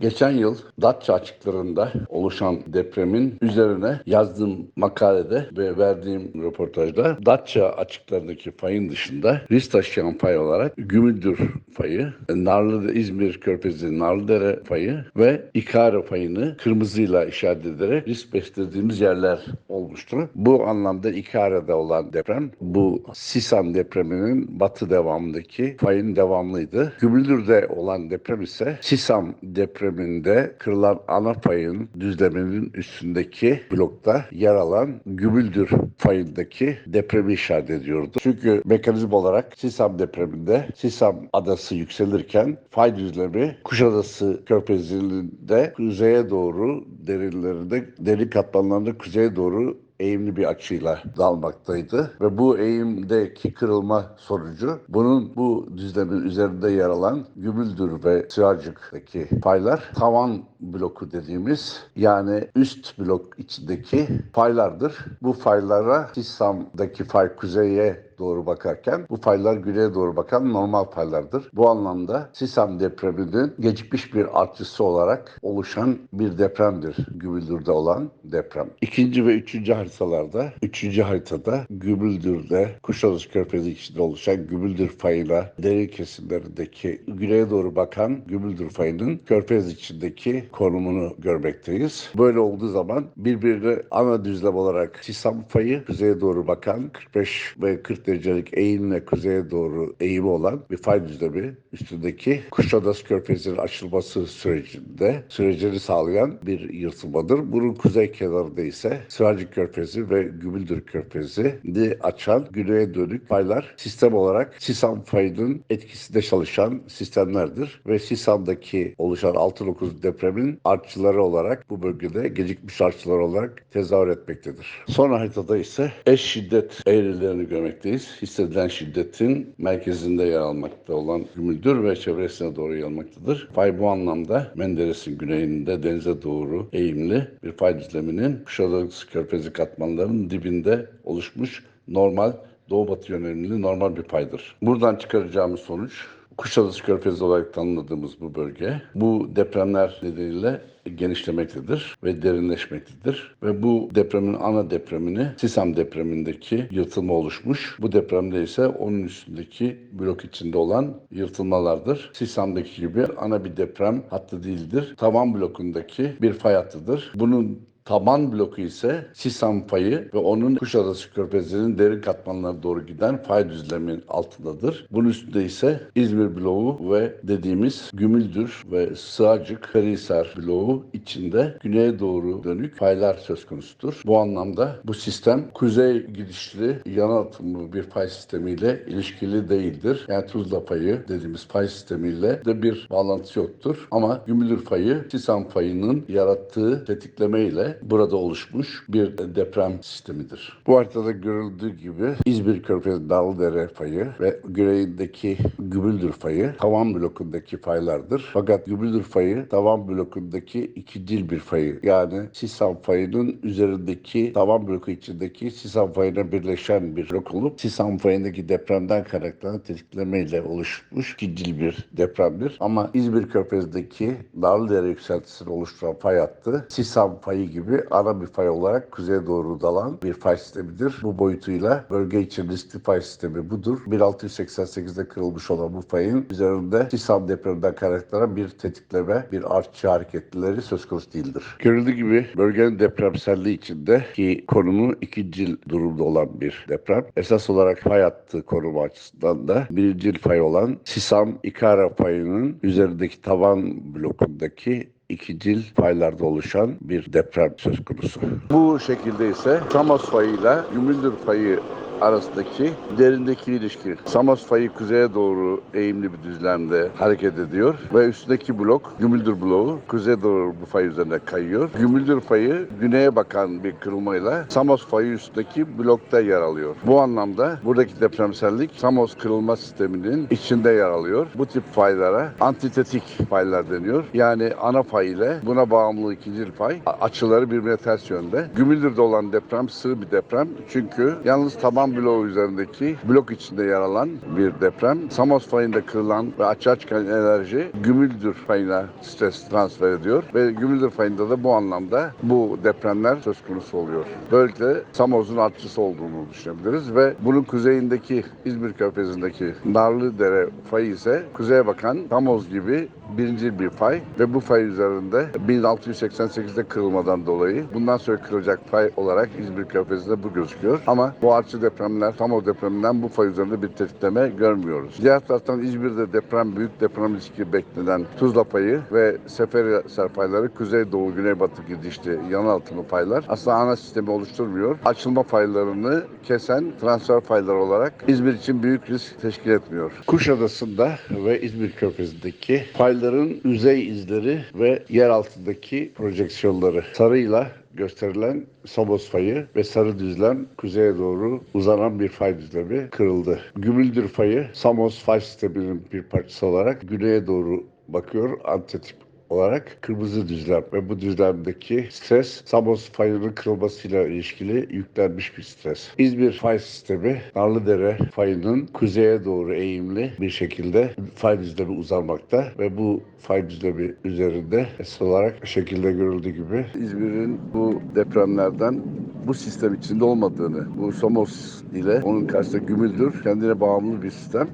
Geçen yıl Datça açıklarında oluşan depremin üzerine yazdığım makalede ve verdiğim röportajda Datça açıklarındaki fayın dışında risk taşıyan fay olarak Gümüldür fayı, Narlı İzmir Körfezi Narlıdere fayı ve İkare fayını kırmızıyla işaret ederek risk beslediğimiz yerler olmuştu. Bu anlamda İkare'de olan deprem bu Sisan depreminin batı devamındaki fayın devamlıydı. Gümüldür'de olan deprem ise Sisam depreminde kırılan ana fayın düzleminin üstündeki blokta yer alan Gümüldür fayındaki depremi işaret ediyordu. Çünkü mekanizma olarak Sisam depreminde Sisam adası yükselirken fay düzlemi Kuşadası körfezinde kuzeye doğru derinlerinde derin katmanlarında kuzeye doğru people eğimli bir açıyla dalmaktaydı ve bu eğimdeki kırılma sonucu bunun bu düzlemin üzerinde yer alan Gümüldür ve Sığacık'taki paylar tavan bloku dediğimiz yani üst blok içindeki paylardır. Bu paylara Hissam'daki fay kuzeye doğru bakarken bu paylar güneye doğru bakan normal paylardır. Bu anlamda Sisam depreminin gecikmiş bir artısı olarak oluşan bir depremdir Gümüldür'de olan deprem. İkinci ve üçüncü haritalarda, üçüncü haritada Gümüldür'de Kuşadası Körfezi içinde oluşan Gümüldür fayıyla derin kesimlerindeki güneye doğru bakan Gümüldür fayının Körfez içindeki konumunu görmekteyiz. Böyle olduğu zaman birbirine ana düzlem olarak Sisam fayı kuzeye doğru bakan 45 ve 40 derecelik eğimle kuzeye doğru eğimi olan bir fay düzlemi üstündeki Kuşadası Körfezi'nin açılması sürecinde sürecini sağlayan bir yırtılmadır. Bunun kuzey kenarında ise Sıracık Körfezi ve Gümüldür Körfezi'ni açan güneye dönük faylar sistem olarak Sisam fayının etkisinde çalışan sistemlerdir ve Sisam'daki oluşan 6.9 depremin artçıları olarak bu bölgede gecikmiş artçılar olarak tezahür etmektedir. Son haritada ise eş şiddet eğrilerini görmekteyiz. Hissedilen şiddetin merkezinde yer almakta olan Gümüldür ve çevresine doğru yayılmaktadır. Fay bu anlamda Menderes'in güneyinde denize doğru eğimli bir fay düzleminin Kuşadası Körfezi katmanlarının dibinde oluşmuş normal doğu batı yönelimli normal bir paydır. Buradan çıkaracağımız sonuç Kuşadası Körfezi olarak tanımladığımız bu bölge bu depremler nedeniyle genişlemektedir ve derinleşmektedir. Ve bu depremin ana depremini Sisam depremindeki yırtılma oluşmuş. Bu depremde ise onun üstündeki blok içinde olan yırtılmalardır. Sisam'daki gibi ana bir deprem hattı değildir. Tavan blokundaki bir fay hattıdır. Bunun Taban bloku ise Sisam fayı ve onun Kuşadası Körfezi'nin derin katmanlarına doğru giden fay düzleminin altındadır. Bunun üstünde ise İzmir bloğu ve dediğimiz Gümüldür ve Sığacık, Karahisar bloğu içinde güneye doğru dönük faylar söz konusudur. Bu anlamda bu sistem kuzey gidişli yana atımlı bir fay sistemiyle ilişkili değildir. Yani Tuzla fayı dediğimiz fay sistemiyle de bir bağlantısı yoktur. Ama Gümüldür fayı Sisam fayının yarattığı tetikleme burada oluşmuş bir deprem sistemidir. Bu haritada görüldüğü gibi İzmir Körfezi Dağlıdere fayı ve güneyindeki Gümüldür fayı tavan blokundaki faylardır. Fakat Gümüldür fayı tavan blokundaki iki dil bir fayı. Yani Sisam fayının üzerindeki tavan bloku içindeki Sisam fayına birleşen bir blok olup Sisam fayındaki depremden kaynaklanan tetiklemeyle oluşmuş iki dil bir depremdir. Ama İzmir Körfezi'ndeki Dağlıdere yükseltisini oluşturan fay hattı Sisam fayı gibi ana bir fay olarak kuzeye doğru dalan bir fay sistemidir. Bu boyutuyla bölge için riskli fay sistemi budur. 1688'de kırılmış olan bu fayın üzerinde Sisam depreminden kaynaklanan bir tetikleme, bir artçı hareketlileri söz konusu değildir. Görüldüğü gibi bölgenin depremselliği içinde ki konumu ikincil durumda olan bir deprem. Esas olarak fay hattı konumu açısından da birincil fay olan Sisam İkara fayının üzerindeki tavan blokundaki ikincil paylarda oluşan bir deprem söz konusu. Bu şekilde ise Samos fayıyla Gümüldür fayı arasındaki derindeki ilişki. Samos fayı kuzeye doğru eğimli bir düzlemde hareket ediyor ve üstündeki blok Gümüldür bloğu kuzeye doğru bu fay üzerine kayıyor. Gümüldür fayı güneye bakan bir kırılmayla Samos fayı üstündeki blokta yer alıyor. Bu anlamda buradaki depremsellik Samos kırılma sisteminin içinde yer alıyor. Bu tip faylara antitetik faylar deniyor. Yani ana fay ile buna bağımlı ikinci fay açıları birbirine ters yönde. Gümüldür'de olan deprem sığ bir deprem çünkü yalnız taban Uzan bloğu üzerindeki blok içinde yer alan bir deprem. Samos fayında kırılan ve açığa çıkan enerji Gümüldür fayına stres transfer ediyor ve Gümüldür fayında da bu anlamda bu depremler söz konusu oluyor. Böylelikle Samos'un artçısı olduğunu düşünebiliriz ve bunun kuzeyindeki İzmir Körfezi'ndeki Narlıdere fayı ise kuzeye bakan Samos gibi birinci bir fay ve bu fay üzerinde 1688'de kırılmadan dolayı bundan sonra kırılacak fay olarak İzmir Körfezi'nde bu gözüküyor. Ama bu artçı depremler Samos depreminden bu fay üzerinde bir tetikleme görmüyoruz. Diğer taraftan İzmir'de deprem, büyük deprem riski beklenen Tuzla payı ve Seferihisar payları kuzeydoğu, güneybatı gidişli yan altılı paylar aslında ana sistemi oluşturmuyor. Açılma paylarını kesen transfer paylar olarak İzmir için büyük risk teşkil etmiyor. Kuşadası'nda ve İzmir Körfezi'ndeki payların yüzey izleri ve yer altındaki projeksiyonları sarıyla gösterilen Samos fayı ve sarı düzlem kuzeye doğru uzanan bir fay düzlemi kırıldı. Gümüldür fayı Samos fay sisteminin bir parçası olarak güneye doğru bakıyor antetip olarak kırmızı düzlem ve bu düzlemdeki stres Samos fayının kırılmasıyla ilişkili yüklenmiş bir stres. İzmir fay sistemi Narlıdere fayının kuzeye doğru eğimli bir şekilde fay düzlemi uzanmakta ve bu fay düzlemi üzerinde esas olarak şekilde görüldüğü gibi İzmir'in bu depremlerden bu sistem içinde olmadığını, bu Samos ile onun karşısında Gümüldür kendine bağımlı bir sistem.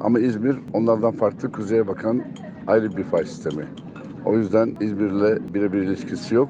Ama İzmir onlardan farklı kuzeye bakan ayrı bir fay sistemi. O yüzden İzmir'le birebir ilişkisi yok.